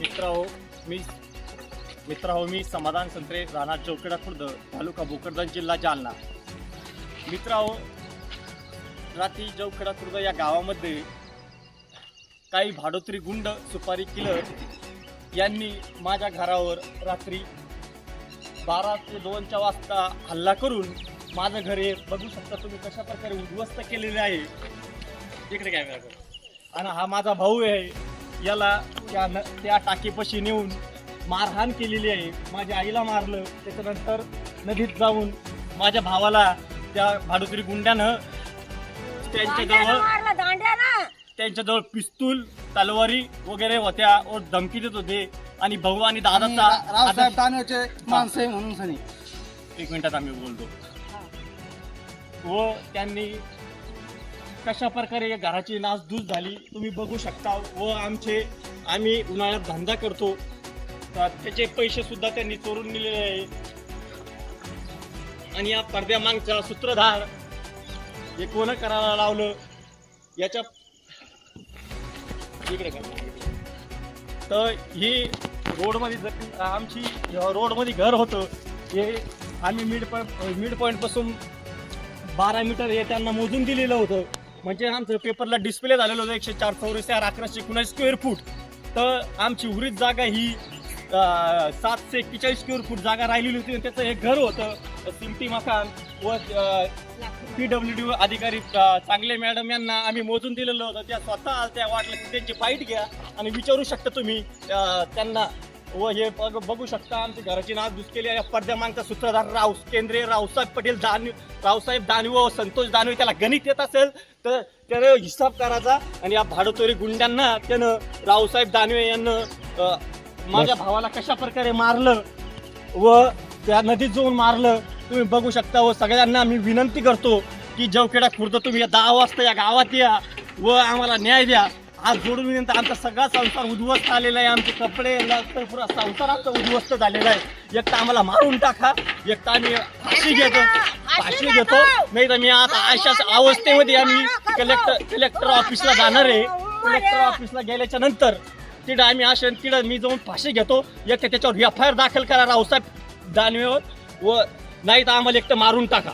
मित्र हो मी मित्र हो मी समाधान संत्रे राहणार चौकडा खुर्द तालुका भोकरदन जिल्हा जालना. मित्र हो रात्री चौकडा खुर्द या गावामध्ये काही भाडोत्री गुंड सुपारी किलर यांनी माझ्या घरावर रात्री बारा ते दोनच्या वाजता हल्ला करून माझं घर हे बघू शकता तुम्ही कशा प्रकारे उद्ध्वस्त केलेले आहे. इकडे कॅमेरा आणि हा माझा भाऊ आहे. याला त्या न त्या टाकीपाशी नेऊन मारहाण केलेली आहे. माझ्या आईला मारलं. त्याच्यानंतर नदीत जाऊन माझ्या भावाला त्या भाडुत्री गुंड्यानं त्यांच्याजवळ मारला दांड्या ना त्यांच्याजवळ पिस्तूल तलवारी वगैरे होत्या व धमकी देत होते. आणि भाऊ आणि आणि दादाचा रा- रावसाहेब दानवेचे माणसं आहे म्हणून सनी. एक मिनिटात आम्ही बोलतो. व त्यांनी कशा प्रकारे या घराची नासधूस झाली तुम्ही बघू शकता. व आमचे आम्ही उन्हाळ्यात धंदा करतो. तर त्याचे पैसे सुद्धा त्यांनी चोरून दिलेले आहे. आणि या पडद्यामागचा सूत्रधार हे कोण करायला लावलं याच्या इकडे का तर ही रोडमध्ये जर आमची रोडमध्ये घर होतं हे आम्ही मिड पॉईंट मिड पॉईंटपासून बारा मीटर हे त्यांना मोजून दिलेलं होतं. म्हणजे आमचं पेपरला डिस्प्ले झालेलं होतं एकशे चार चौरस चार अकराशे एकोणीस स्क्वेअर फूट तर आमची उरीत जागा ही सातशे एक्केचाळीस स्क्वेअर फूट जागा राहिलेली होती आणि त्याचं एक घर होतं. सिमटी मकान व पी डब्ल्यू डी अधिकारी चांगले मॅडम यांना आम्ही मोजून दिलेलं होतं. त्या स्वतः त्या वाटलं की त्यांची फाईट घ्या आणि विचारू शकता तुम्ही त्यांना व हे बघ- बघू शकता आमच्या घराची नाव दुस केली आहे पडद्यामागचा सूत्रधार राव केंद्रीय रावसाहेब पटेल दानवे रावसाहेब दानवे व संतोष दानवे त्याला गणित येत असेल तर त्यानं हिसाब करायचा आणि या भाडोतोरी गुंड्यांना त्यानं रावसाहेब दानवे यांना माझ्या भावाला कशा प्रकारे मारलं व त्या नदीत जाऊन मारलं तुम्ही बघू शकता व सगळ्यांना मी विनंती करतो की जवखेडा खुर्द तुम्ही या दहा वाजता या गावात या व आम्हाला न्याय द्या. आज जोडून विनंती आमचा सगळा संसार उद्ध्वस्त आलेला आहे. आमचे कपडे पुरा संसार आमचा उद्ध्वस्त झालेला आहे. एक तर आम्हाला मारून टाका एक तर आम्ही फाशी घेतो फाशी घेतो. नाही तर मी आता अशाच अवस्थेमध्ये आम्ही कलेक्टर कलेक्टर ऑफिसला जाणार आहे. कलेक्टर ऑफिसला गेल्याच्यानंतर तिथं आम्ही असे तिथं मी जाऊन फाशी घेतो. एक तर त्याच्यावर एफ आय आर दाखल करा रावसाहेब दानवेवर. व नाही तर आम्हाला एक तर मारून टाका.